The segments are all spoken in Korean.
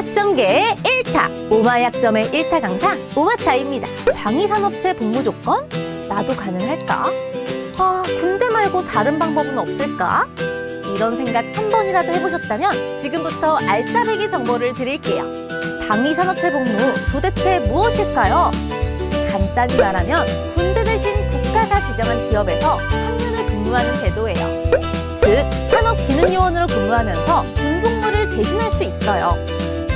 학점계의 1타, 오마약점의 1타 강사 오마타입니다. 방위산업체 복무 조건? 나도 가능할까? 아, 군대 말고 다른 방법은 없을까? 이런 생각 한 번이라도 해보셨다면 지금부터 알짜배기 정보를 드릴게요. 방위산업체 복무 도대체 무엇일까요? 간단히 말하면 군대 대신 국가가 지정한 기업에서 3년을 근무하는 제도예요. 즉, 산업기능요원으로 근무하면서 군복무를 대신할 수 있어요.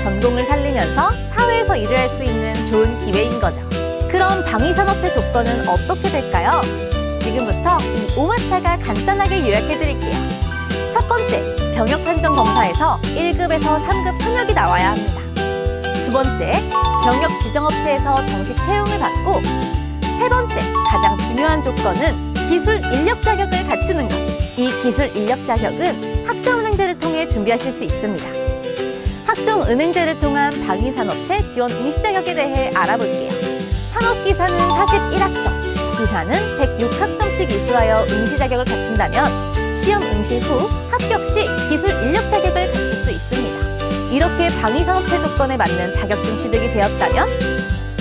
전공을 살리면서 사회에서 일을 할 수 있는 좋은 기회인 거죠. 그럼 방위산업체 조건은 어떻게 될까요? 지금부터 이 오마타가 간단하게 요약해 드릴게요. 첫 번째, 병역 판정 검사에서 1급에서 3급 현역이 나와야 합니다. 두 번째, 병역 지정업체에서 정식 채용을 받고 세 번째, 가장 중요한 조건은 기술 인력 자격을 갖추는 것. 이 기술 인력 자격은 학점은행제를 통해 준비하실 수 있습니다. 학점은행제를 통한 방위산업체 지원 응시 자격에 대해 알아볼게요. 산업기사는 41학점, 기사는 106학점씩 이수하여 응시 자격을 갖춘다면 시험 응시 후 합격 시 기술 인력 자격을 갖출 수 있습니다. 이렇게 방위산업체 조건에 맞는 자격증 취득이 되었다면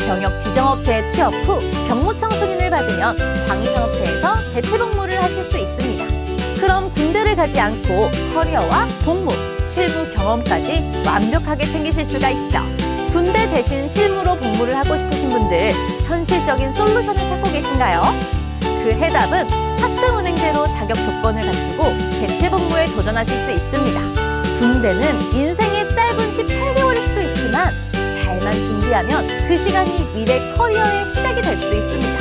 병역 지정업체에 취업 후 병무청 승인을 받으면 방위산업체에서 대체 복무를 하실 수 있습니다. 그럼 군대를 가지 않고 커리어와 복무, 실무 경험까지 완벽하게 챙기실 수가 있죠. 군대 대신 실무로 복무를 하고 싶으신 분들 현실적인 솔루션을 찾고 계신가요? 그 해답은 학점은행제로 자격 조건을 갖추고 대체 복무에 도전하실 수 있습니다. 군대는 인생의 짧은 18개월일 수도 있지만 잘만 준비하면 그 시간이 미래 커리어의 시작이 될 수도 있습니다.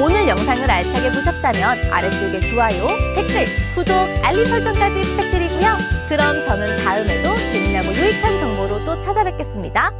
오늘 영상을 알차게 보셨다면 아래쪽에 좋아요, 댓글, 구독, 알림 설정까지 부탁드리고요. 그럼 저는 다음에도 재미나고 유익한 정보로 또 찾아뵙겠습니다.